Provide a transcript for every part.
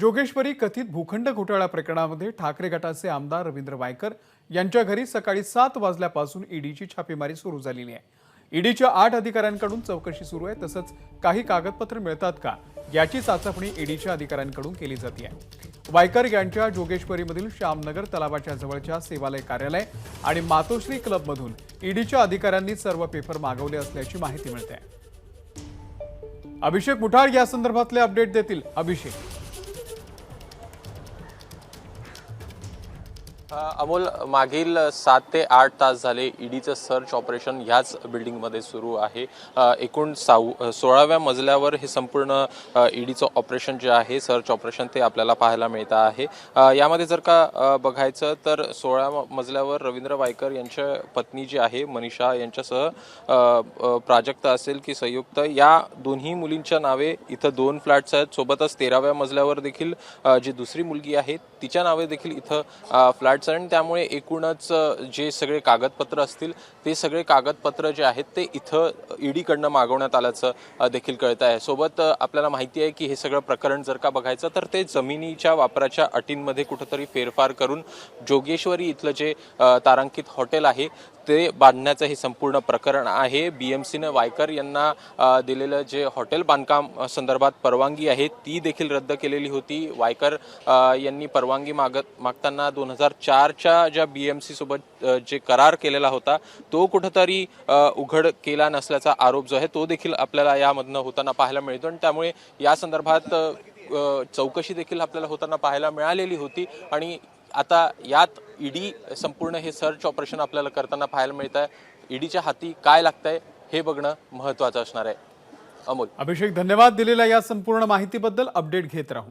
जोगेश्वरी कथित भूखंड घोटाळा प्रकरणामध्ये ठाकरे गटाचे आमदार रवींद्र वायकर यांच्या घरी सकाळी सात वाजल्यापासून ईडीची छापेमारी सुरू झालेली आहे. ईडीच्या आठ अधिकाऱ्यांकडून चौकशी सुरू आहे तसंच काही कागदपत्र मिळतात का याची चाचपणी ईडीच्या अधिकाऱ्यांकडून केली जाते वायकर यांच्या जोगेश्वरीमधील श्यामनगर तलावाच्या जवळच्या सेवालय कार्यालय आणि मातोश्री क्लबमधून ईडीच्या अधिकाऱ्यांनी सर्व पेपर मागवले असल्याची माहिती मिळते अभिषेक मुठाळ या संदर्भातले अपडेट देतील अभिषेक. अमोल मागील सात ते आठ तास झाले ईडीचं सर्च ऑपरेशन ह्याच बिल्डिंगमध्ये सुरू आहे. एकूण साऊ सोळाव्या मजल्यावर हे संपूर्ण ईडीचं ऑपरेशन जे आहे सर्च ऑपरेशन ते आपल्याला पाहायला मिळतं आहे. यामध्ये जर का बघायचं तर सोळा मजल्यावर रवींद्र वायकर यांच्या पत्नी जी आहे मनीषा यांच्यासह प्राजक्त प्राजक्ता असेल की संयुक्त या दोन्ही मुलींच्या नावे इथं दोन फ्लॅट्स आहेत. सोबतच तेराव्या मजल्यावर देखील जी दुसरी मुलगी आहे तिच्या नावे देखील इथं फ्लॅट्स आणि त्यामुळे एकूणच जे सगळे कागदपत्र असतील ते सगळे कागदपत्र जे आहेत ते इथं ईडीकडनं मागवण्यात आल्याचं देखील कळत आहे. सोबत आपल्याला माहिती आहे की हे सगळं प्रकरण जर का बघायचं तर ते जमिनीच्या वापराच्या अटींमध्ये कुठंतरी फेरफार करून जोगेश्वरी इथलं जे तारांकित हॉटेल आहे ते बांधण्याचं हे संपूर्ण प्रकरण आहे. बी एम सीनं वायकर यांना दिलेलं जे हॉटेल बांधकाम संदर्भात परवानगी आहे ती देखील रद्द केलेली होती. वायकर यांनी परवानगी मागत मागताना दोन हजार चार चारच्या ज्या बी एम सी सोबत जे करार केलेला होता तो कुठंतरी उघड केला नसल्याचा आरोप जो आहे तो देखील आपल्याला यामधनं होताना पाहायला मिळतो. आणि त्यामुळे या संदर्भात चौकशी देखील आपल्याला होताना पाहायला मिळालेली होती. आणि आता यात ईडी संपूर्ण हे सर्च ऑपरेशन आपल्याला करताना पाहायला मिळत आहे. ईडीच्या हाती काय लागतंय हे बघणं महत्वाचं असणार आहे. अमोल. अभिषेक धन्यवाद दिलेल्या या संपूर्ण माहितीबद्दल. अपडेट घेत राहू.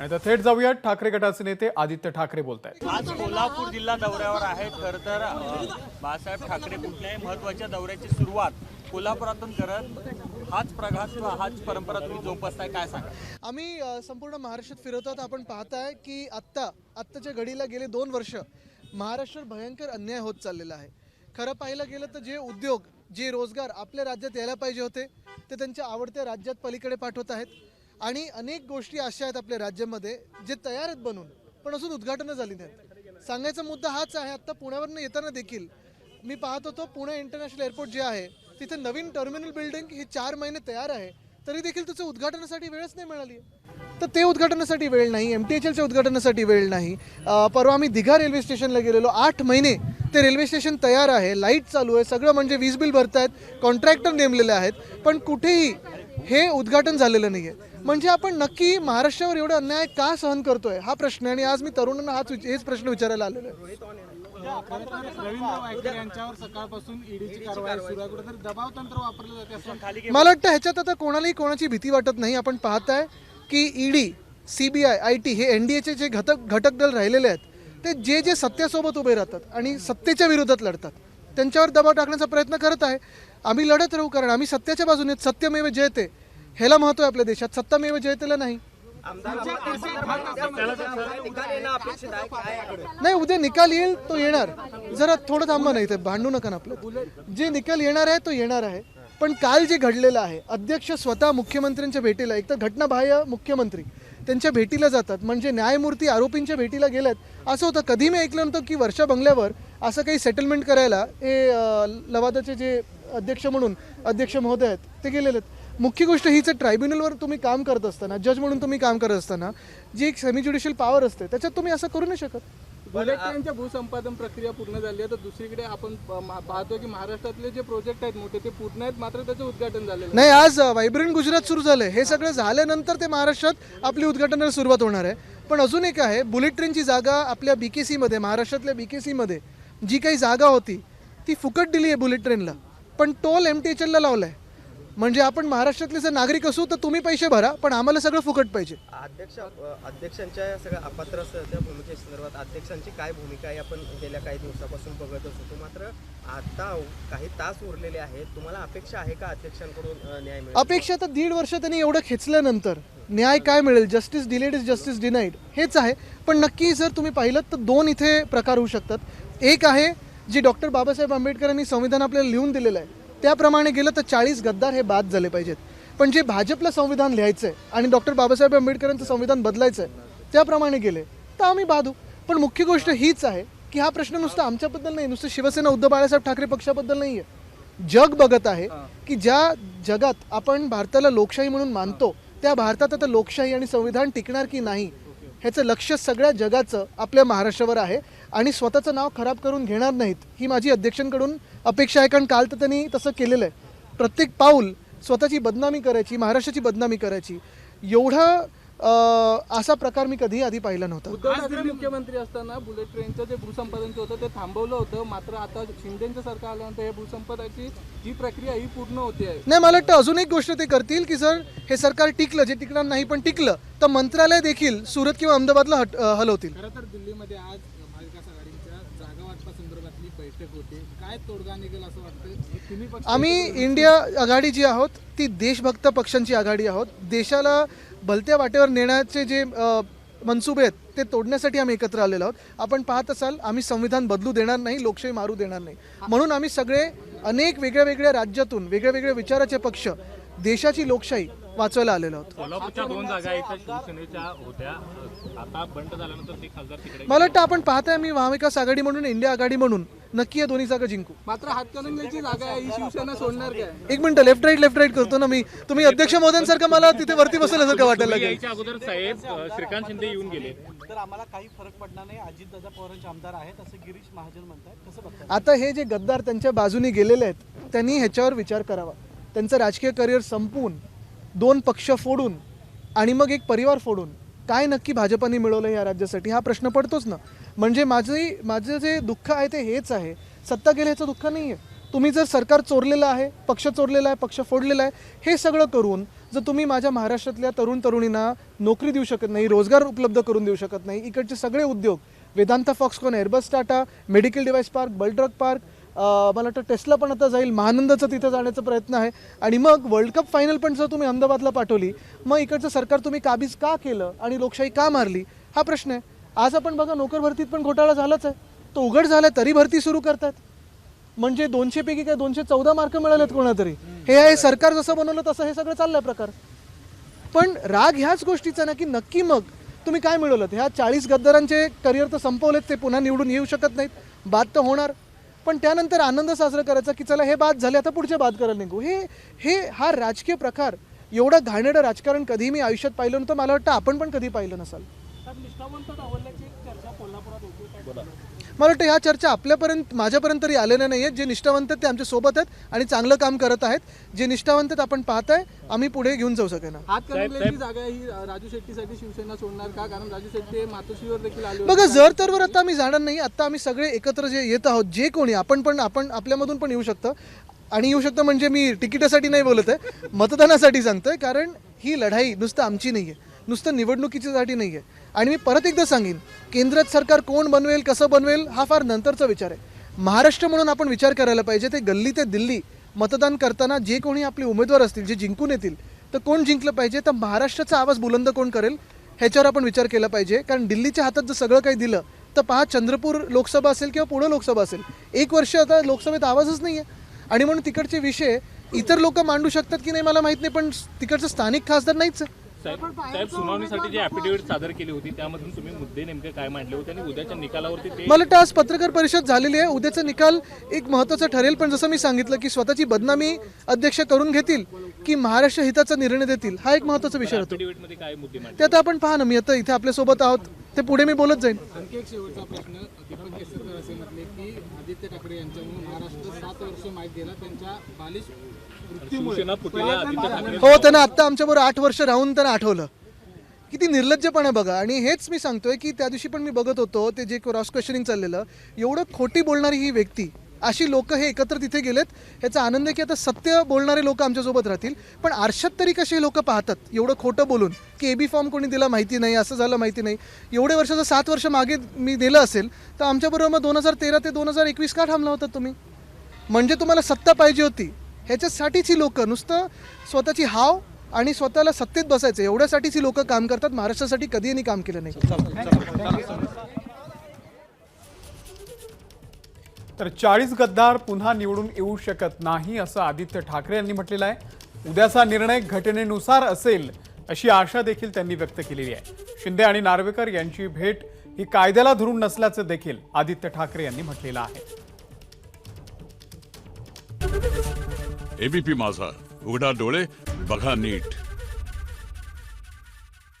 आणि आता थेट जाऊयात ठाकरे गटाचे नेते आदित्य ठाकरे बोलत आहेत आज कोल्हापूर जिल्हा दौऱ्यावर आहेत. खरं तर बाळासाहेब ठाकरे कुठल्याही महत्त्वाच्या दौऱ्याची सुरुवात कोल्हापुरातून करत हाच प्रघात किंवा हाच परंपरा तुम्ही जोपासताय काय सांगा आम्ही संपूर्ण महाराष्ट्रात फिरवतात आपण पाहताय की आत्ता आत्ताच्या घडीला गेले दोन वर्ष महाराष्ट्रात भयंकर अन्याय होत चाललेला आहे. खरं पाहायला गेलं तर जे उद्योग जे रोजगार आपल्या राज्यात यायला पाहिजे होते ते त्यांच्या आवडत्या राज्यात पलीकडे पाठवत आहेत. आणि अनेक गोष्टी अशा आहेत आपल्या राज्यामध्ये जे तयार आहेत बनून पण अजून उद्घाटनं झाली नाहीत. सांगायचा मुद्दा हाच आहे आत्ता पुण्यावरनं येताना देखील मी पाहत होतो पुणे इंटरनॅशनल एअरपोर्ट जे आहे तिथे नवीन टर्मिनल बिल्डिंग ही चार महिने तयार आहे तरी देखील त्याचं उद्घाटनासाठी वेळच नाही मिळाली. तर ते उद्घाटनासाठी वेळ नाही एम टी एच एलच्या उद्घाटनासाठी वेळ नाही. परवा आम्ही दिघा रेल्वे स्टेशनला गेलेलो आठ महिने ते रेल्वे स्टेशन तयार आहे लाइट चालू आहे सगळं म्हणजे वीज बिल भरतायत कॉन्ट्रॅक्टर नेमलेले आहेत पण कुठेही हे उद्घाटन झालेलं नाही आहे म्हणजे आपण नक्की महाराष्ट्रावर एवढा अन्याय का सहन करतोय? हा प्रश्न आहे आणि आज मी तरुणांना हाच हेच प्रश्न विचारायला आलेलो आहे. रवींद्र वायकर यांच्यावर सकाळपासून ईडीची कारवाई सुरू आहे. कुठेतरी दबाव तंत्र वापरलं जाते असं मला वाटतं ह्याच्यात आता कोणालाही कोणाची भीती वाटत नाही. आपण पाहताय की ईडी सीबीआय आय टी हे एन डी एचे जे घटक घटक दल राहिलेले आहेत ते जे जे सत्तेसोबत उभे राहतात आणि सत्तेच्या विरोधात लढतात त्यांच्यावर दबाव टाकण्याचा प्रयत्न करत आहे. आम्ही लढत राहू कारण आम्ही सत्याच्या बाजूने सत्यमेव जयते. ह्याला महत्त्व आहे आपल्या देशात. सत्तामेव जयतेला नाही. नाही उद्या निकाल येईल तो येणार. जरा थोडं थांबा नाही ते भांडू नका ना आपलं. जे निकाल येणार आहे तो येणार आहे. पण काल जे घडलेलं आहे अध्यक्ष स्वतः मुख्यमंत्र्यांच्या भेटीला एक तर घटनाबाह्य मुख्यमंत्री त्यांच्या भेटीला जातात. म्हणजे न्यायमूर्ती आरोपींच्या भेटीला गेल्यात असं होतं कधी मी ऐकलं नव्हतं की वर्षा बंगल्यावर असं काही सेटलमेंट करायला हे लवादाचे जे अध्यक्ष म्हणून अध्यक्ष महोदय आहेत ते गेलेले आहेत. मुख्य गोष्ट हीच आहे ट्रायब्युनलवर तुम्ही काम करत असताना जज म्हणून तुम्ही काम करत असताना जी एक सेमी ज्युडिशियल पॉवर असते त्याच्यात तुम्ही असं करू नाही शकत. बुलेट भूसंपादन प्रक्रिया पूर्ण झाली आहे तर दुसरीकडे आपण प- मा- पाहतोय की महाराष्ट्रातले जे प्रोजेक्ट आहेत मोठे ते पूर्ण आहेत मात्र त्याचं उद्घाटन झालेलं नाही. आज व्हायब्रंट गुजरात सुरू झालंय. हे सगळं झाल्यानंतर ते महाराष्ट्रात आपली उद्घाटनाला सुरुवात होणार आहे. पण अजून एक आहे बुलेट ट्रेनची जागा आपल्या बी के सीमध्ये महाराष्ट्रातल्या बी के सीमध्ये जी काही जागा होती ती फुकट दिली आहे बुलेट ट्रेनला पण टोल एम टी एच एलला लावला आहे म्हणजे आपण महाराष्ट्रातले जर नागरिक असू तर तुम्ही पैसे भरा पण आम्हाला सगळं फुकट पाहिजे. अध्यक्ष अध्यक्षांच्या या सगळ्या अपात्र त्या भूमिके संदर्भात अध्यक्षांची काय भूमिका आहे आपण गेल्या काही दिवसापासून बघतच होतो मात्र आता काही तास उरलेले आहेत. तुम्हाला अपेक्षा आहे का अध्यक्षांकडून न्याय मिळेल? अपेक्षा तर दीड वर्ष त्यांनी एवढं खेचल्यानंतर न्याय काय मिळेल? Justice delayed is justice denied हेच आहे. पण नक्की जर तुम्ही पाहिलं तर दोन इथे प्रकार होऊ शकतात. एक आहे जी डॉक्टर बाबासाहेब आंबेडकरांनी संविधान आपल्याला लिहून दिलेलं आहे त्याप्रमाणे गेलं तर चाळीस गद्दार हे बाद झाले पाहिजेत. पण जे भाजपला संविधान लिहायचं आहे आणि डॉक्टर बाबासाहेब आंबेडकरांचं संविधान बदलायचं आहे त्याप्रमाणे गेले. तर आम्ही बाधू. पण मुख्य गोष्ट हीच आहे की हा प्रश्न नुसता आमच्याबद्दल नाही नुसतं शिवसेना उद्धव बाळासाहेब ठाकरे पक्षाबद्दल नाही आहे जग बघत आहे की ज्या जगात आपण भारताला लोकशाही म्हणून मानतो त्या भारतात आता लोकशाही आणि संविधान टिकणार की नाही ह्याचं लक्ष सगळ्या जगाचं आपल्या महाराष्ट्रावर आहे. आणि स्वतःचं नाव खराब करून घेणार नाहीत ही माझी अध्यक्षांकडून अपेक्षा आहे. कारण काल तर त्यांनी तसं केलेलं आहे. प्रत्येक पाऊल स्वतःची बदनामी करायची महाराष्ट्राची बदनामी करायची. एवढा असा प्रकार मी कधीही आधी पाहिला नव्हता. मुख्यमंत्री असताना बुलेट ट्रेनचं जे भूसंपादनचं होतं ते थांबवलं होतं. मात्र आता शिंदेचं सरकार आल्यानंतर हे भूसंपादनाची जी प्रक्रिया ही पूर्ण होते आहे. नाही मला वाटतं अजून एक गोष्ट ते करतील की जर हे सरकार टिकलं जे टिकणार नाही पण टिकलं तर मंत्रालय देखील सुरत किंवा अहमदाबादला हट हलवतील. खरं तर दिल्लीमध्ये आज महाविकास आघाडीच्या जागा वाटपासंदर्भातली बैठक होते. काय तोडगा निघेल असं वाटतं आम्ही इंडिया आघाडी जी आहोत ती देशभक्त पक्षांची आघाडी आहोत. देशाला भलत्या वाटेवर नेण्याचे जे मनसुबे आहेत ते तोडण्यासाठी आम्ही एकत्र आलेलो आहोत. आपण पाहत असाल आम्ही संविधान बदलू देणार नाही लोकशाही मारू देणार नाही. म्हणून आम्ही सगळे अनेक वेगळ्या वेगळ्या राज्यातून वेगळ्या वेगळ्या विचाराचे पक्ष देशाची लोकशाही वाचवायला आलेलो आहोत कोल्हापूरच्या दोन जागा इथं शिवसेनेच्या होत्या. आता बंड झाल्यानंतर ते खासदार तिकडे मला वाटतं आपण पाहताय मी महाविकास आघाडी म्हणून इंडिया आघाडी म्हणून. नक्की या दोन्ही जागा जिंकू. मात्र हातकणंगलेची जागा आहे ही शिवसेना सोडणार काय? एक minute left right left right करतो ना मी. तुम्ही अध्यक्ष महोदयांसारखं मला तिथे वरती बसल्यासारखं वाटायला लागेल. यायच्या अगोदर साहेब अ, श्रीकांत शिंदे येऊन गेले. तर आम्हाला काही फरक पडणार नाही. अजितदादा पवारांचे आमदार आहेत असं गिरीश महाजन म्हणतात कसं बघतात आता हे जे गद्दार त्यांच्या बाजूने गेलेले आहेत त्यांनी ह्याच्यावर विचार करावा. त्यांचं राजकीय करिअर संपवून दोन पक्ष फोडून आणि मग एक परिवार फोडून काय नक्की भाजपाने मिळवलं या राज्यासाठी हा प्रश्न पडतोच ना. म्हणजे माझी माझं जे दुःख आहे ते हेच आहे. सत्ता गेल्याचं दुःख नाही आहे तुम्ही जर सरकार चोरलेलं आहे पक्ष चोरलेला आहे पक्ष फोडलेला आहे हे सगळं करून जर तुम्ही माझ्या महाराष्ट्रातल्या तरुण तरुणींना नोकरी देऊ शकत नाही रोजगार उपलब्ध करून देऊ शकत नाही इकडचे सगळे उद्योग Vedanta Foxconn Airbus Tata medical device park bulk drug park मला वाटतं टेस्ला पण आता जाईल. महानंदाचं तिथं जाण्याचा प्रयत्न आहे. आणि मग वर्ल्ड कप फायनल पण जर तुम्ही अहमदाबादला पाठवली मग इकडचं सरकार तुम्ही काबीज का केलं आणि लोकशाही का मारली? हा प्रश्न आहे. आज आपण बघा नोकर भरतीत पण घोटाळा झालाच आहे. तो उघड झाला तरी भरती सुरू करतात. म्हणजे दोनशेपैकी काय दोनशे चौदा मार्क मिळालेत कोणातरी. हे आहे सरकार जसं बनवलं तसं हे सगळं चाललंय प्रकार. पण राग ह्याच गोष्टीचा ना की नक्की मग तुम्ही काय मिळवलं ह्या चाळीस गद्दारांचे करिअर तर संपवलेत ते पुन्हा निवडून येऊ शकत नाहीत. बाद तर होणार. पण त्यानंतर आनंद साजरा करायचा की चला हे बाद झाले आता पुढचे बाद करायला निघू. हे हे हा राजकीय प्रकार एवढं घाणेरडं राजकारण कधी मी आयुष्यात पाहिलं नव्हतं. मला वाटतं आपण पण कधी पाहिलं नसाल. मला वाटतं ह्या चर्चा आपल्यापर्यंत माझ्यापर्यंत तरी आलेल्या नाही आहेत जे निष्ठावंत आहेत ते आमच्यासोबत आहेत आणि चांगलं काम करत आहेत. जे निष्ठावंत आहेत आपण पाहताय आम्ही पुढे घेऊन जाऊ हातकणंगलेची जागा ही राजू शेट्टीसाठी शिवसेना सोडणार का? कारण राजू शेट्टी हे मातोश्रीवर देखील. बघा जर तरवर आता आम्ही जाणार नाही आता आम्ही सगळे एकत्र जे येत आहोत जे कोणी आपण पण आपण आपल्यामधून पण येऊ शकतं. आणि येऊ शकतं म्हणजे मी तिकिटासाठी नाही बोलत आहे मतदानासाठी सांगतोय कारण ही लढाई नुसतं आमची नाही आहे नुसतं निवडणुकीच्यासाठी नाही आहे आणि मी परत एकदा सांगेन केंद्रात सरकार कोण बनवेल कसं बनवेल हा फार नंतरचा विचार आहे. महाराष्ट्र म्हणून आपण विचार करायला पाहिजे ते गल्ली ते दिल्ली मतदान करताना जे कोणी आपले उमेदवार असतील जे जिंकून येतील तर कोण जिंकलं पाहिजे तर महाराष्ट्राचा आवाज बुलंद कोण करेल ह्याच्यावर आपण विचार केला पाहिजे. कारण दिल्लीच्या हातात जर सगळं काही दिलं तर पहा चंद्रपूर लोकसभा असेल किंवा पुणे लोकसभा असेल एक वर्ष आता लोकसभेत आवाजच नाही आहे आणि म्हणून तिकडचे विषय इतर लोक मांडू शकतात की नाही मला माहीत नाही पण तिकडचं स्थानिक खासदार नाहीच आहे. साहेब साहेब सुनावणीसाठी जी ॲफिडेव्हिट सादर केली होती त्यामधून तुम्ही मुद्दे नेमके काय मांडले होते आणि उद्याच्या निकालावरती ते मला वाटतं आज पत्रकार परिषद झालेली आहे. उद्याचा निकाल एक महत्त्वाचा ठरेल पण जसं मी सांगितलं की स्वतःची बदनामी अध्यक्ष करून घेतील की महाराष्ट्र हिताचा निर्णय देतील हा एक महत्त्वाचा विषय होतो. ॲफिडेव्हिटमध्ये काय मुद्दे मांडले? ते आता आपण पहा ना मी आता इथे आपल्यासोबत आहोत. ते पुढे मी बोलत जाईन. आणखी एक शेवटचा प्रश्न दीपक केसरकर असे म्हटले की आदित्य ठाकरे यांच्यामुळे महाराष्ट्र सात वर्ष माहीत गेला. त्यांच्या बालिश मृत्यूमुळे शिवसेना फुटलेल्या आदित्य ठाकरे हो त्यांना आत्ता आमच्याबरोबर आठ वर्ष राहून त्यांना आठवलं. किती निर्लज्जपणा बघा. आणि हेच मी सांगतोय की त्या दिवशी पण मी बघत होतो ते जे क्रॉस क्वेश्चनिंग चाललेलं एवढं खोटी बोलणारी ही व्यक्ती अशी लोक हे एकत्र तिथे गेलेत ह्याचा आनंद आहे की आता सत्य बोलणारे लोक आमच्यासोबत राहतील पण आरशात तरी कसे लोक पाहतात? एवढं खोटं बोलून की ए बी फॉर्म कोणी दिला माहिती नाही असं झालं माहिती नाही. एवढे वर्ष जर सात वर्ष मागे मी दिलं असेल तर आमच्याबरोबर मग दोन हजार तेरा ते दोन हजार एकवीस का थांबला होता तुम्ही? म्हणजे तुम्हाला सत्ता पाहिजे होती. ह्याच्यासाठीच ही नुसतं स्वतःची हाव आणि स्वतःला सत्तेत बसायचं. एवढ्यासाठीच ही लोक काम करतात. महाराष्ट्रासाठी कधी यांनी काम केलं नाही. तर चाळीस गद्दार पुन्हा निवडून येऊ शकत नाही असं आदित्य ठाकरे यांनी म्हटलेलं आहे. उद्याचा निर्णय घटनेनुसार असेल अशी आशा देखील त्यांनी व्यक्त केलेली आहे. शिंदे आणि नार्वेकर यांची भेट ही कायद्याला धरून नसल्याचं देखील आदित्य ठाकरे यांनी म्हटलेलं आहे. एबीपी माझा. उघडा डोळे बघा नीट.